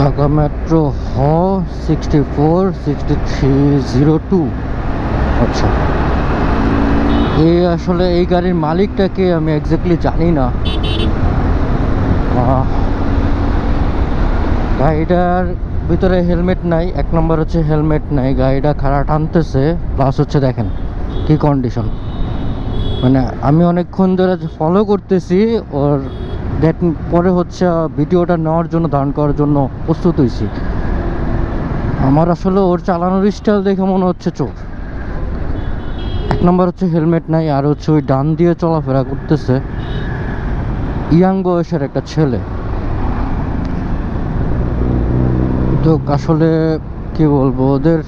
Dhaka metro হ sixty four, sixty three, zero two. আচ্ছা। এই আসলে এই গাড়ির মালিকটাকে আমি এক্স্যাক্টলি জানি না। গাড়িটার ভিতরে হেলমেট নাই, এক নম্বর হচ্ছে হেলমেট নাই, গাড়িটা খারাপ টানতেছে প্লাস হচ্ছে দেখেন কি কন্ডিশন মানে আমি অনেকক্ষণ ধরে ফলো করতেছি, ওর দ্যাট পরে হচ্ছে ভিডিওটা নেওয়ার জন্য, ধারণ করার জন্য প্রস্তুত হয়েছি। আমার আসলে ওর চালানোর স্টাইল দেখে মনে হচ্ছে চোর। এক নম্বর হচ্ছে হেলমেট নাই, আর হচ্ছে ওই ডান দিয়ে চলাফেরা করতেছে ইয়াং বয়সের একটা ছেলে। তো আসলে কি বলব, ওদের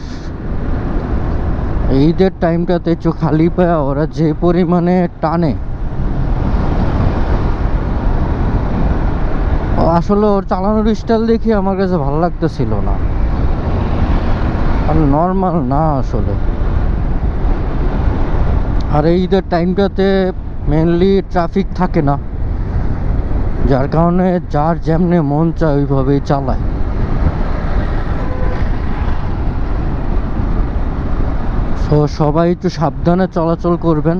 ঈদের টাইমটাতে চোখ খালি পায় ওরা যে পরিমাণে টানে আসলে ওর চালানোর স্টাইল দেখে আমার কাছে ভালো লাগতেছিল না। নর্মাল না আসলে। আর এই ঈদের টাইমটাতে মেনলি ট্রাফিক থাকে না, যার কারণে যার যেমনে মন চায় ওইভাবেই চালায়। তো সবাই একটু সাবধানে চলাচল করবেন।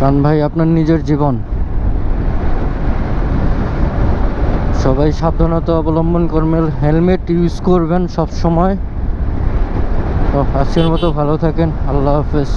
কারণ ভাই, আপনার নিজের জীবন। সবাই সাবধানতা অবলম্বন করবেন হেলমেট ইউজ করবেন সব সময় তো আজকের মতো ভালো থাকেন, আল্লাহ হাফেজ।